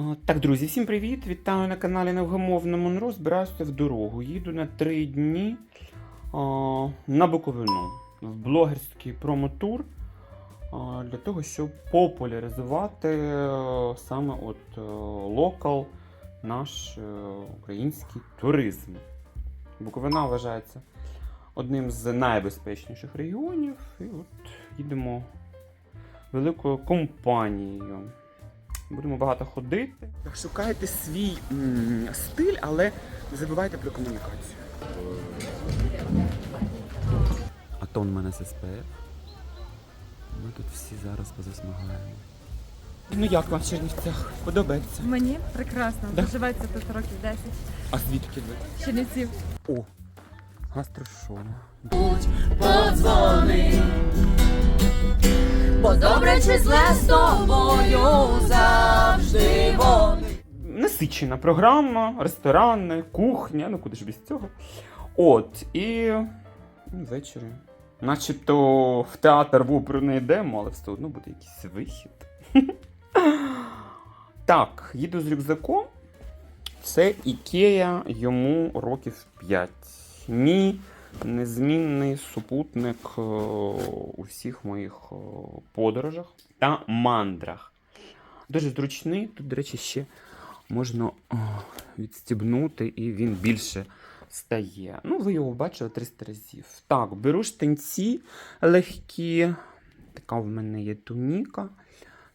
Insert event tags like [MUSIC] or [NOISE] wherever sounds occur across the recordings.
О, Так, друзі, всім привіт! Вітаю на каналі Невгамовна Монро. Збираюся в дорогу. Їду на три дні о, на Буковину в блогерський промотур о, для того, щоб популяризувати е, саме от е, локал, наш е, український туризм. Буковина вважається одним з найбезпечніших регіонів. І от їдемо великою компанією. Будемо багато ходити. Шукайте свій м, стиль, але не забувайте про комунікацію. А то у мене з СПФ. Ми тут всі зараз позасмагаємо. Ну як вам в Чернівцях? Подобається? Мені прекрасно. Да? Живеться тут років 10. А звідки ви? Чернівців. О! Гастрошоу. подзвони. Бо добре чи зле з тобою завжди вони. Насичена програма, ресторани, кухня, ну куди ж без цього. От, і ну, ввечері. Начебто в театр в оперу не йдемо, але все одно буде якийсь вихід. [LAUGHS] Так, їду з рюкзаком. Це Ікея йому років 5. Мій незмінний супутник е, у всіх моїх е, подорожах та мандрах. Дуже зручний. Тут, до речі, ще можна відстібнути, і він більше стає. Ну, ви його бачили 300 разів. Так, беру штанці легкі. Така в мене є туніка.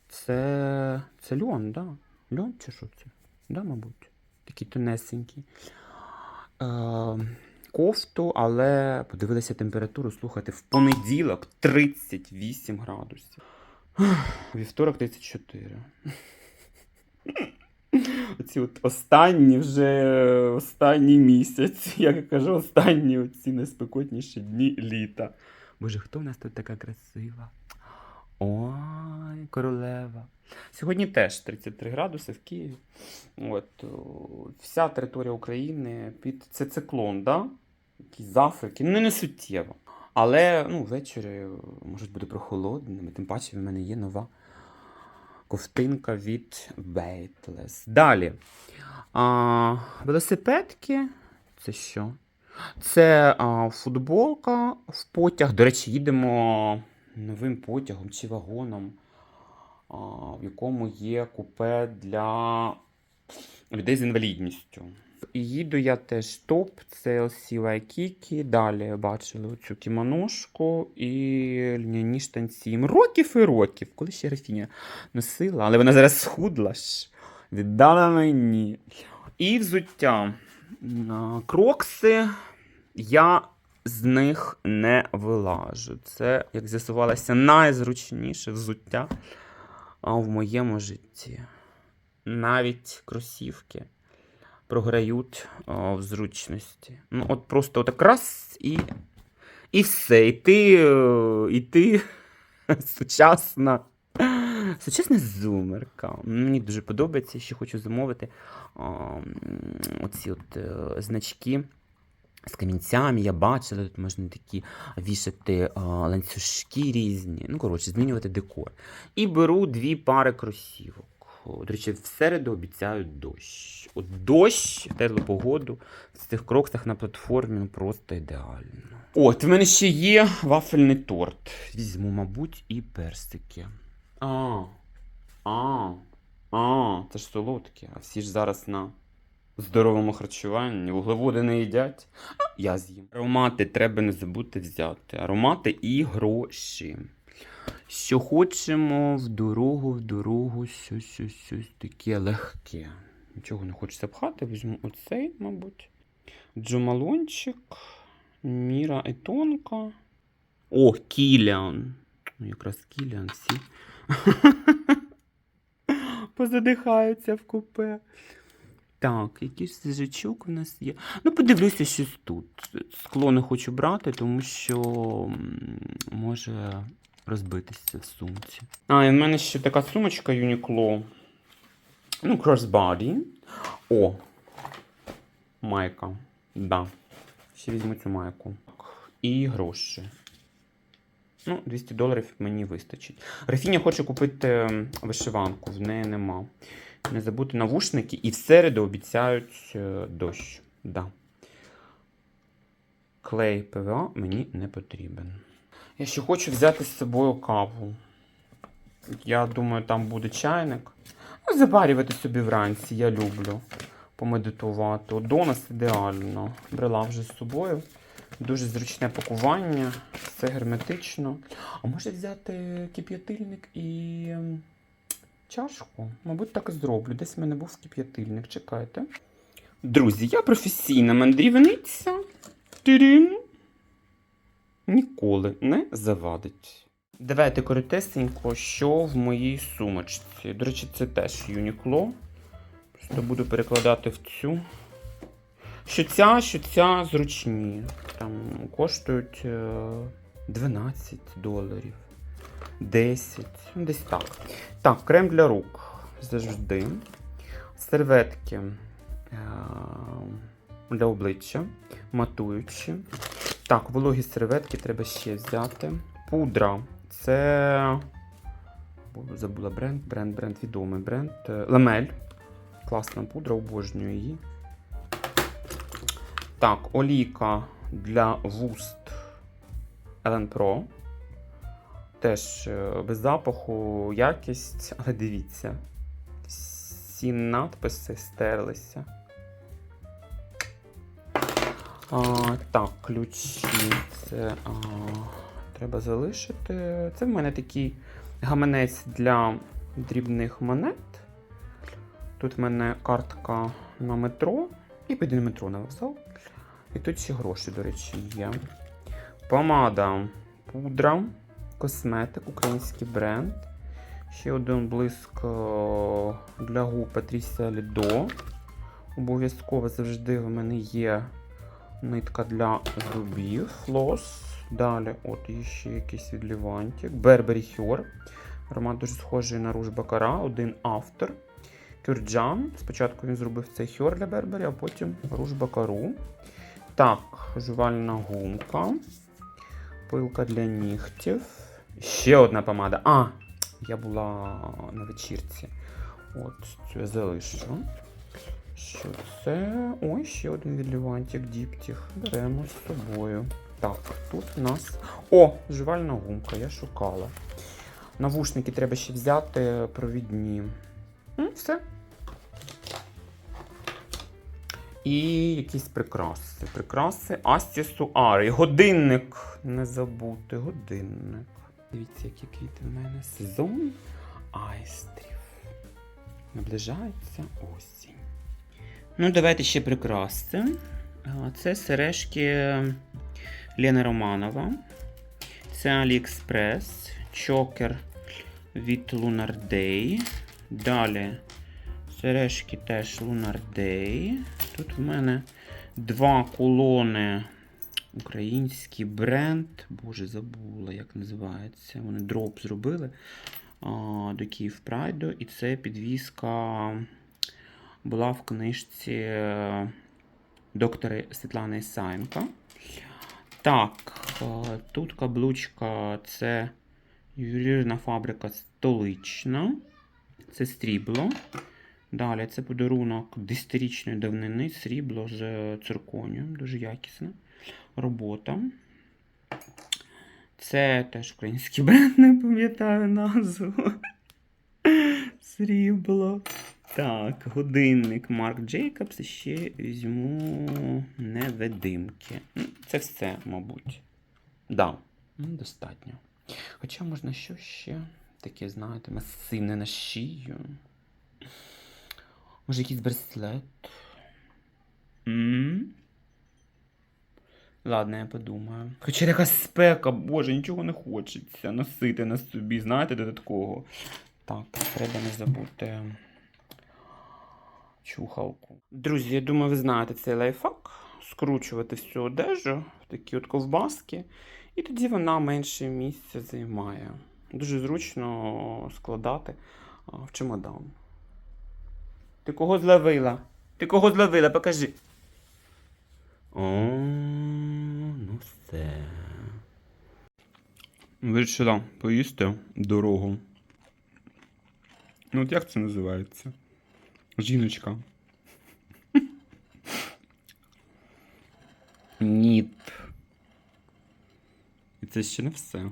Це. Це льон, да? Льон чи що це? Да, мабуть. Такий тонесенький. Е, кофту, але подивилися температуру, слухайте, в понеділок 38 градусів. Вівторок 34. Оці от останні вже останній місяць, як я кажу, останні оці найспекотніші дні літа. Боже, хто в нас тут така красива? Ой, королева. Сьогодні теж 33 градуси в Києві. От, вся територія України під це циклон, да? Який з Африки. Ну, не суттєво. Але ну, ввечері можуть бути прохолодними, тим паче в мене є нова ковтинка від Weightless. Далі. А, велосипедки. Це що? Це а, футболка в потяг. До речі, їдемо новим потягом чи вагоном, а, в якому є купе для людей з інвалідністю. Їду я теж топ, це LC Waikiki. Далі бачили оцю кімоношку і льняні штанці. Років і років. Коли ще Рафіня носила, але вона зараз схудла ж. Віддала мені. І взуття. Крокси. Я з них не вилажу. Це, як з'ясувалося, найзручніше взуття в моєму житті. Навіть кросівки програють а, в зручності. Ну, от просто отак раз і, і все. І ти, е, і ти [LAUGHS] сучасна. Сучасна зумерка. Мені дуже подобається, ще хочу замовити м, оці от е, значки з камінцями. Я бачила, тут можна такі вішати ланцюжки різні. Ну, коротше, змінювати декор. І беру дві пари кросівок. До речі, в середу обіцяють дощ. От дощ, теплу погоду в цих кроксах на платформі ну, просто ідеально. От, в мене ще є вафельний торт. Візьму, мабуть, і персики. А, а, а, це ж солодке. А всі ж зараз на здоровому харчуванні, вуглеводи не їдять. Я з'їм. Аромати треба не забути взяти. Аромати і гроші. Що хочемо в дорогу, в дорогу, щось, щось, щось таке легке. Нічого не хочеться пхати, візьму оцей, мабуть. Джумалончик, Міра і тонка. О, Кіліан. Ну, якраз Кіліан всі. [LAUGHS] Позадихаються в купе. Так, якийсь свіжачок у нас є. Ну, подивлюся щось тут. Скло не хочу брати, тому що може розбитися в сумці. А, і в мене ще така сумочка Uniqlo. Ну, crossbody. О! Майка. Да. Ще візьму цю майку. І гроші. Ну, 200 доларів мені вистачить. Рафіня хоче купити вишиванку, в неї нема. Не забути навушники і в середу обіцяють е, дощ. Да. Клей ПВА мені не потрібен. Я ще хочу взяти з собою каву. Я думаю, там буде чайник. Ну, заварювати собі вранці, я люблю помедитувати. От Донас ідеально. Брала вже з собою. Дуже зручне пакування, все герметично. А може взяти кип'ятильник і ем, чашку? Мабуть, так і зроблю. Десь в мене був кип'ятильник. Чекайте. Друзі, я професійна мандрівниця. Тирин. Ніколи не завадить. Давайте коротесенько, що в моїй сумочці. До речі, це теж Uniqlo. Просто буду перекладати в цю. Що ця, що ця зручні. Там коштують е, 12 доларів. 10. ну, Десь так. Так, крем для рук. Завжди. Серветки е, для обличчя. Матуючі. Так, вологі серветки треба ще взяти. Пудра. Це. Забула бренд, бренд, бренд, відомий бренд. Е, Ламель. Класна пудра, обожнюю її. Так, олійка для вуст Ellen Pro. Теж е, без запаху, якість, але дивіться. Всі надписи стерлися. А, так, ключі. Це а, треба залишити. Це в мене такий гаманець для дрібних монет. Тут в мене картка на метро. І піде на метро на вокзал. І тут ще гроші, до речі, є. Помада, пудра, косметик, український бренд. Ще один блиск е, для губ Патрісія Лідо. Обов'язково завжди в мене є нитка для зубів, флос. Далі, от ще якийсь від Лівантик. Burberry Heur. Аромат дуже схожий на руж Бакара, один автор. Кюрджан. Спочатку він зробив цей хьор для Бербері, а потім руж Бакару. Так, жувальна гумка. Пилка для нігтів. Ще одна помада. А, я була на вечірці. От, цю я залишу. Що це? Ой, ще один відлівантик діптіх. Беремо з собою. Так, тут у нас. О, жувальна гумка, я шукала. Навушники треба ще взяти провідні. М, Все. І якісь прикраси. Прикраси Астісуари. Годинник. Не забути, годинник. Дивіться, які квіти в мене. Сезон айстрів. Наближається осінь. Ну, давайте ще прикраси. А, Це сережки Лени Романова. Це AliExpress. Чокер від Lunar Day. Далі сережки теж Lunar Day. Тут в мене два колони. Український бренд. Боже, забула, як називається. Вони дроп зробили до Київ Прайду. І це підвіска була в книжці е, доктора Світлани Ісаєнка. Так, е, тут каблучка це ювелірна фабрика столична. Це срібло. Далі це подарунок десятирічної давнини, срібло з цирконієм. Дуже якісна робота. Це теж український бренд, не пам'ятаю назву. [LAUGHS] Срібло. Так, годинник Марк Джейкобс. Ще візьму невидимки. Це все, мабуть. Да, достатньо. Хоча можна що ще таке, знаєте, масивне на шию. Може, якийсь браслет. М? Ладно, я подумаю. Хоча якась спека, боже, нічого не хочеться носити на собі, знаєте, додаткового. Так, треба не забути чухалку. Друзі, я думаю, ви знаєте цей лайфхак. Скручувати всю одежу в такі от ковбаски, і тоді вона менше місця займає. Дуже зручно складати в чемодан. Ти кого зловила? Ти кого зловила? Покажи. О, ну все. Вирішила поїсти дорогу. Ну, от як це називається? Жіночка. Ніт. І це ще не все.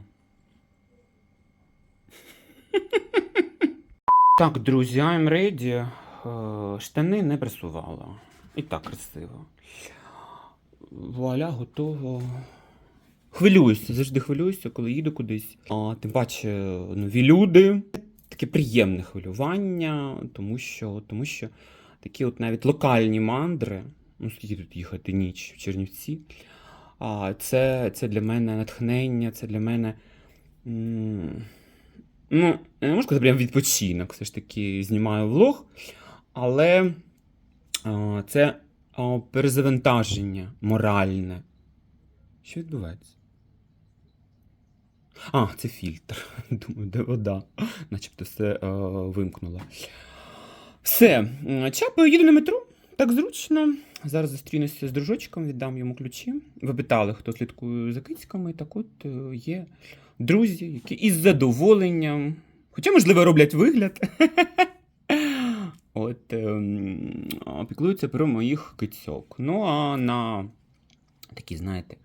Так, друзі, I'm ready. Е, Штани не пресувала. І так красиво. Вуаля, готово. Хвилююся, завжди хвилююся, коли їду кудись. А, тим паче нові люди. Таке приємне хвилювання, тому що, тому що такі от навіть локальні мандри, ну скільки тут їхати ніч в Чернівці. А, це, це для мене натхнення, це для мене. Ну, я не можу сказати прям відпочинок. Все ж таки знімаю влог, але а, це а, перезавантаження моральне. Що відбувається? А, це фільтр. [LAUGHS] Думаю, де вода. Начебто все е, вимкнуло. Все, м, чапаю, їду на метро. Так зручно. Зараз зустрінуся з дружочком, віддам йому ключі. Ви питали, хто слідкує за кицьками. Так от е, є друзі, які із задоволенням, хоча, можливо, роблять вигляд. [LAUGHS] От ем, піклуються про моїх кицьок. Ну, а на такий, знаєте,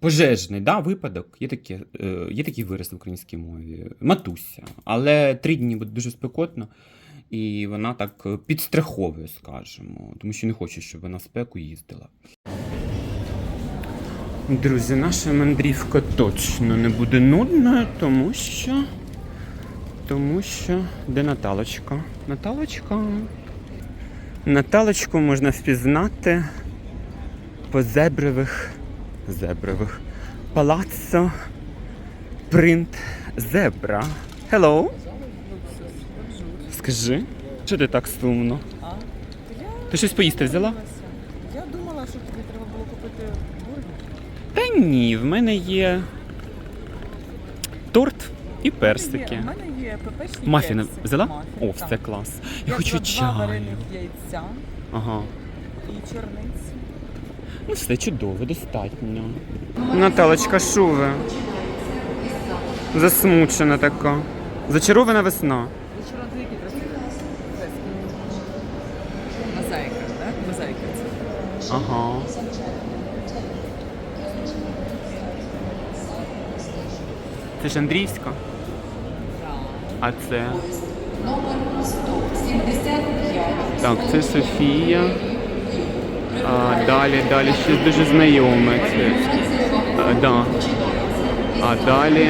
пожежний да, випадок, є, таке, е, є такий вираз в українській мові. Матуся. Але три дні буде дуже спекотно, і вона так е, підстраховує, скажімо, тому що не хоче, щоб вона в спеку їздила. Друзі, наша мандрівка точно не буде нудною, тому що. Тому що. Де Наталочка? Наталочка. Наталочку можна впізнати по зебрових. Зебрових. Палаццо Принт Зебра. Hello. Скажи, що ти так сумно? Ти щось поїсти взяла? Я думала, що тобі треба було купити бургер. Та ні, в мене є торт і персики. У мене є пепечні Мафіни кекси. взяла? Мафін, О, так. це клас. Я Я хочу взяла два чаю. варених яйця Ага. і чорниці. Ну, все чудово, достатньо. Наталочка, що ви? Засмучена така. Зачарована весна. Мозаїка, так? Мозаїка це. Ага. Це ж Андрійська. А це. Так, це Софія. А, далі, далі щось дуже знайоме. Це, а, да. а далі.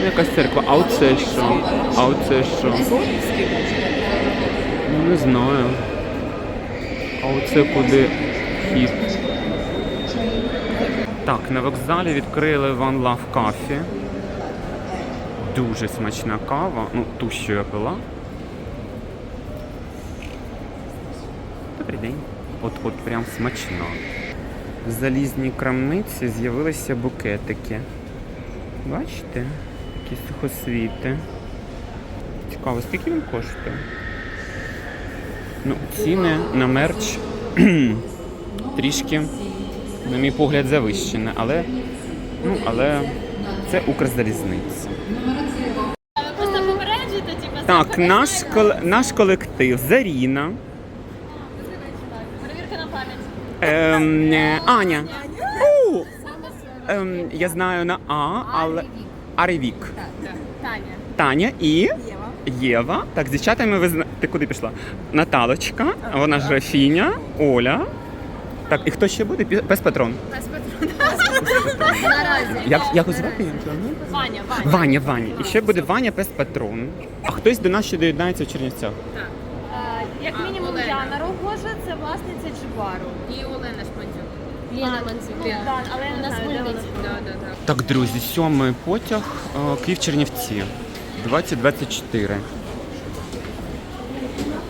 ну, Якась церква. А оце що? А оце що? Ну, не знаю. А оце куди хід? Так, на вокзалі відкрили One Love Coffee. Дуже смачна кава. Ну, ту, що я пила. Добрий день. От от прям смачно. В залізній крамниці з'явилися букетики. Бачите? Такі сухосвіти. Цікаво, скільки він коштує? Ну, ціни на мерч [CLEARS THROAT] трішки, на мій погляд, завищені, але, ну, але це Укрзалізниця. Просто попереджуєте, типу, Так, наш, кол- наш колектив Заріна. Ем, е, Аня. У! Ем, я знаю на А, але Аревік. Таня. Таня і Єва. Так, з дівчатами ви зна... Ти куди пішла? Наталочка, вона ж графіня, Оля. Так, і хто ще буде? Пес патрон. Патрона. Наразі. Як, як звати? Ваня, Ваня. Ваня, Ваня. І ще буде Ваня пес патрон. А хтось до нас ще доєднається в Чернівцях. Як Так, але я не знаю, де вона. Да, да, да. Так, друзі, сьомий потяг е, Київ Чернівці. 2024.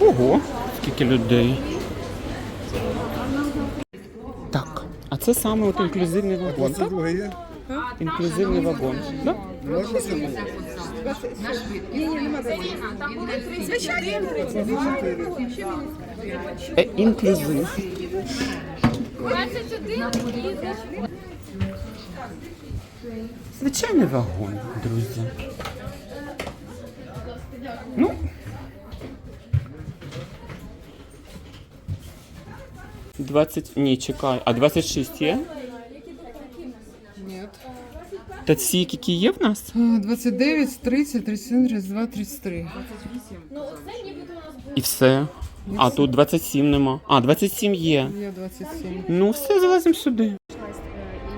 Ого, скільки людей. Так, а це саме от інклюзивний вагон. Так? є? Інклюзивний вагон. Да? Можна собі? Е, інклюзив. Звичайний вагон, друзі. Ну. Двадцять. Ні, чекай. А 26 є? Ні. Та ці, які є в нас? 29, 30, 31, 32, 33. Ну, оце нібито у нас було. І все. А тут 27 нема. А, 27 є. Я 27. Ну, все, залазимо сюди.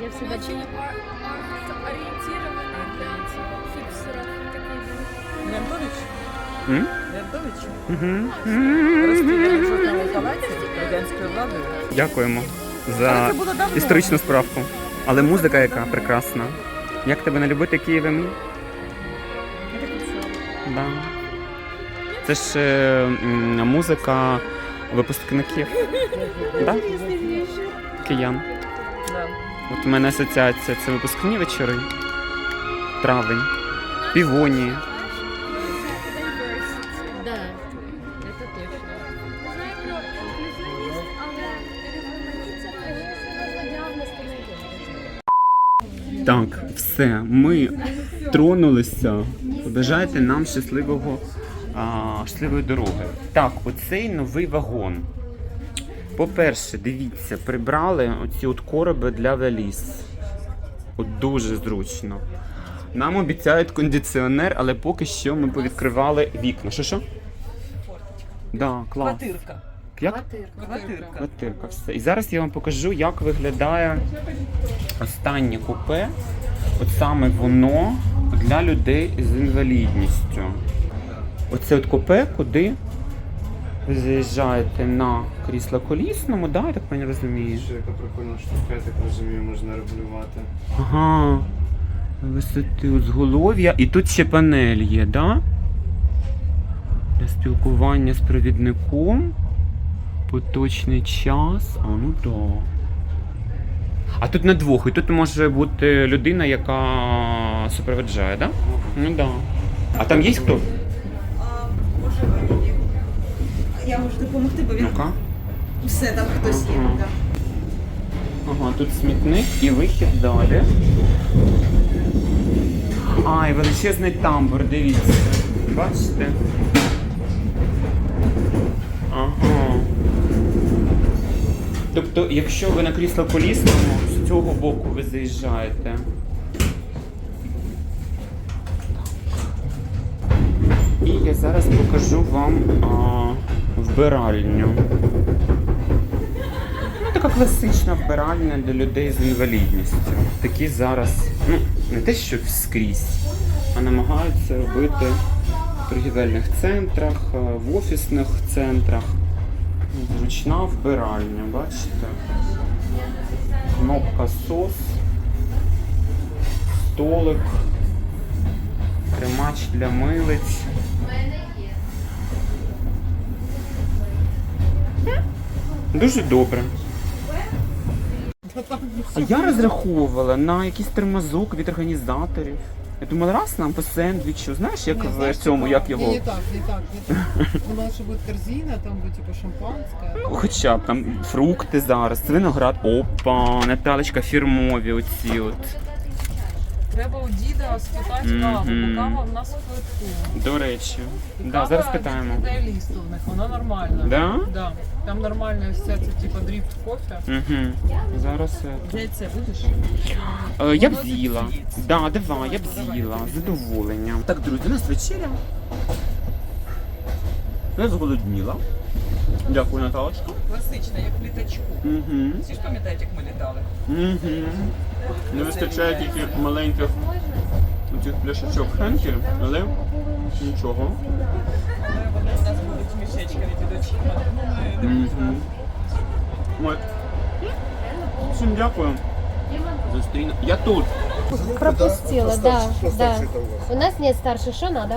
Я всегда Леонтович? М? Леонтович? Розстріляний в жовтному радянською владою. Дякуємо за це було давно. історичну справку. Але музика яка прекрасна. Як тебе не любити Києве мій? Да. Це ж е, музика випускників. Да? Киян. От у мене асоціація це випускні вечори. Травень. Півонії. Да, это. Так, все, ми тронулися. Побажайте нам щасливого, а, щасливої дороги. Так, оцей новий вагон. По-перше, дивіться, прибрали оці от короби для валіз. От дуже зручно. Нам обіцяють кондиціонер, але поки що ми повідкривали вікна. Що що? Да, клас. Квартирка. Як? Квартирка. Квартирка, все. І зараз я вам покажу, як виглядає останнє купе. От саме воно для людей з інвалідністю. Оце от купе, куди ви заїжджаєте на крісло колісному, да, я так пані розумію? Що яка прикольна штука, я так розумію, можна регулювати. Ага. Висоти узголов'я. І тут ще панель є, да? Для спілкування з провідником. Поточний час. А ну да. А тут на двох, і тут може бути людина, яка супроводжає, да? Ну да. А там є хто? Я можу допомогти, бо він Ну-ка. все там хтось є. Ага. Да. Ага, тут смітник і вихід далі. А, і величезний тамбур, дивіться. Бачите? Ага. Тобто, якщо ви на крісло колісному, з цього боку ви заїжджаєте. І я зараз покажу вам а, вбиральню. Ну, така класична вбиральня для людей з інвалідністю. Такі зараз, ну, не те, що скрізь, а намагаються робити в торгівельних центрах, в офісних центрах. Зручна вбиральня, бачите? Кнопка сос, столик, тримач для милиць. Дуже добре. А я розраховувала на якийсь термозок від організаторів. Я думала, раз нам по сендвічу, знаєш, як в цьому, як його. Не, не так, не так, не так. [LAUGHS] Думала, що буде корзина, там буде типа шампанське. Ну, Хоча б там фрукти зараз, виноград. Опа, Наталечка фірмові оці от. Треба у діда спитати Мгм. каву, бо кава в нас в квитку. До речі. І Да, кава зараз питаємо. ідеаліст у них, вона нормальна. Да? Да. Там нормальна ось ця, це типа дріб кофе. Угу. Зараз. е, Яйце будеш? Е, я б з'їла. Да, давай, я б з'їла. З задоволенням. Так, друзі, у нас вечеря. Я зголодніла. Дякую, Наталочка. Класична, як в літачку. Угу. Всі ж пам'ятають, як ми літали. Угу. Не вистачає тільки маленьких цих пляшечок Хенкель, але нічого. Вони у нас будуть мішечками під очима, тому ми Угу. Ой. Всім дякую. Зустріну. Я тут. Пропустила, да, да. У нас нет старше, что надо?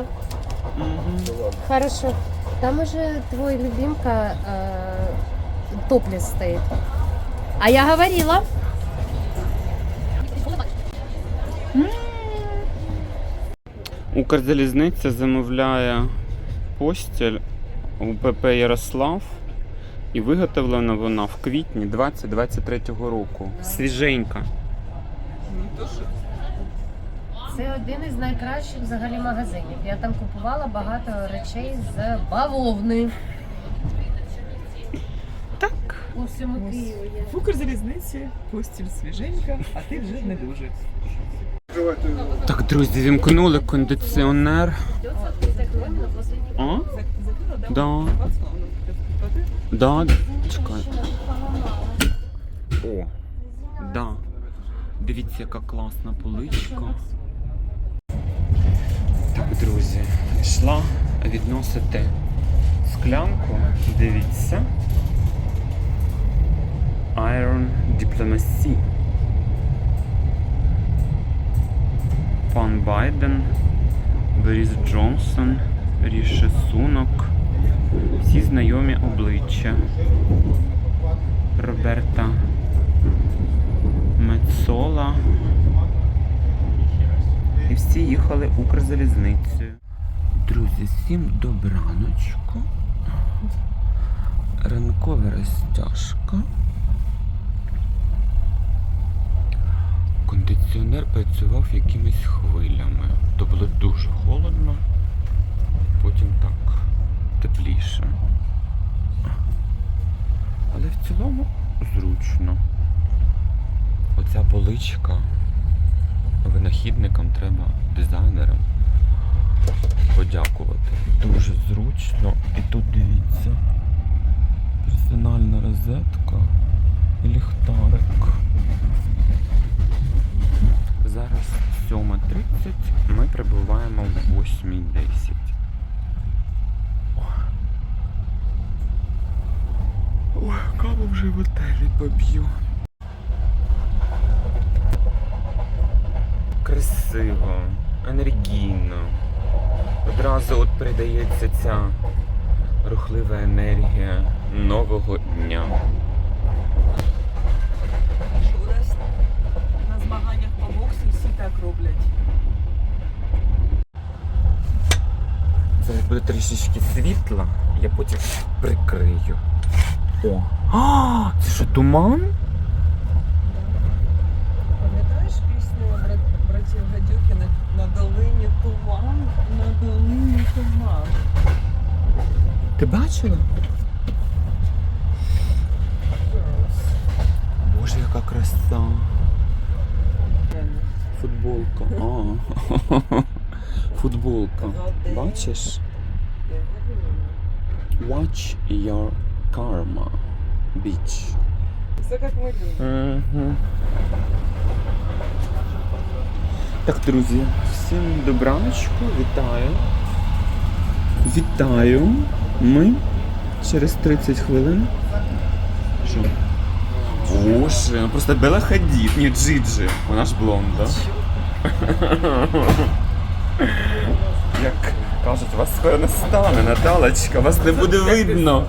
Угу. Хорошо. Там уже твой любимка э, топлес стоит. А я говорила. Укрзалізниця замовляє постіль у ПП Ярослав. І виготовлена вона в квітні 2023 року. Свіженька. Це один із найкращих взагалі магазинів. Я там купувала багато речей з бавовни. Так, У всьому Києві є. В Укрзалізниці постіль свіженька, а ти вже не дуже. Так, друзі, вімкнули кондиціонер. А? Да. Да. Чекай. О. Да. Дивіться, яка класна поличка. Друзі, йшла відносити склянку. Дивіться. Iron Diplomacy. Пан Байден, Борис Джонсон, Ріші Сунок. Всі знайомі обличчя. Роберта Мецола. І всі їхали Укрзалізницею. Друзі, всім добраночку. Ранкова розтяжка. Кондиціонер працював якимись хвилями. То було дуже холодно, потім так тепліше. Але в цілому зручно. Оця поличка винахідникам треба дизайнерам подякувати. Дуже зручно. І тут дивіться. Персональна розетка і ліхтарик. Зараз 7.30, ми прибуваємо в 8.10. Ой, каву вже в готелі поб'ю. Красиво, енергійно. Одразу от передається ця рухлива енергія нового дня. Що у нас на змаганнях по боксу всі так роблять. Зараз буде трішечки світла, я потім прикрию. О! А, це що, туман? Брат- братів Гадюкіних на долині туман, на долині туман. Ти бачила? Боже, яка краса. Футболка. А. Футболка. Бачиш? Watch your karma. Beach. Все як ми любимо. Так, друзі, всім добраночку, вітаю. Вітаю. Ми через 30 хвилин. Що? Боже, ну просто Бела Хадід, ні, Джиджи. Вона ж блонда. [LAUGHS] Як кажуть, вас скоро не стане, Наталочка, вас не буде видно.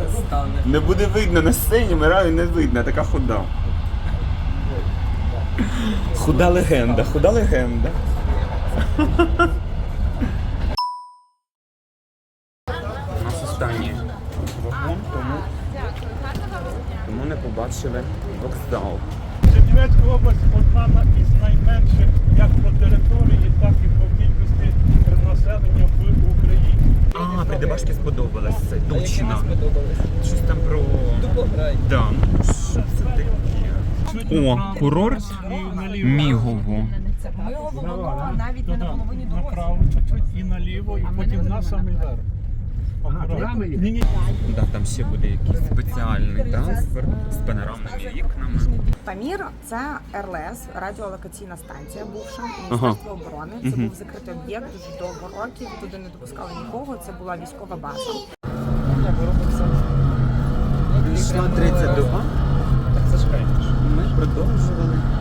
Не буде видно на сцені, мираю не видно, така худа. Худа легенда, худа легенда. У нас останній вагон, тому, тому не побачили вокзал. Чернівецька область одна із найменших як по території, так і по кількості населення в Україні. А, Придебашки сподобалось, це точно. Щось там про. Да. ну, Що це таке? О, курорт Мігово. Ми головного навіть не на половині дороги. Направо чуть-чуть і наліво, і потім на самий верх. Да, там ще буде якийсь спеціальний транспорт з панорамними вікнами. Памір це РЛС, радіолокаційна станція, бувша Міністерства оборони. Це був закритий об'єкт дуже довго років. Туди не допускали нікого. Це була військова база. Йшла третя доба. Ми продовжували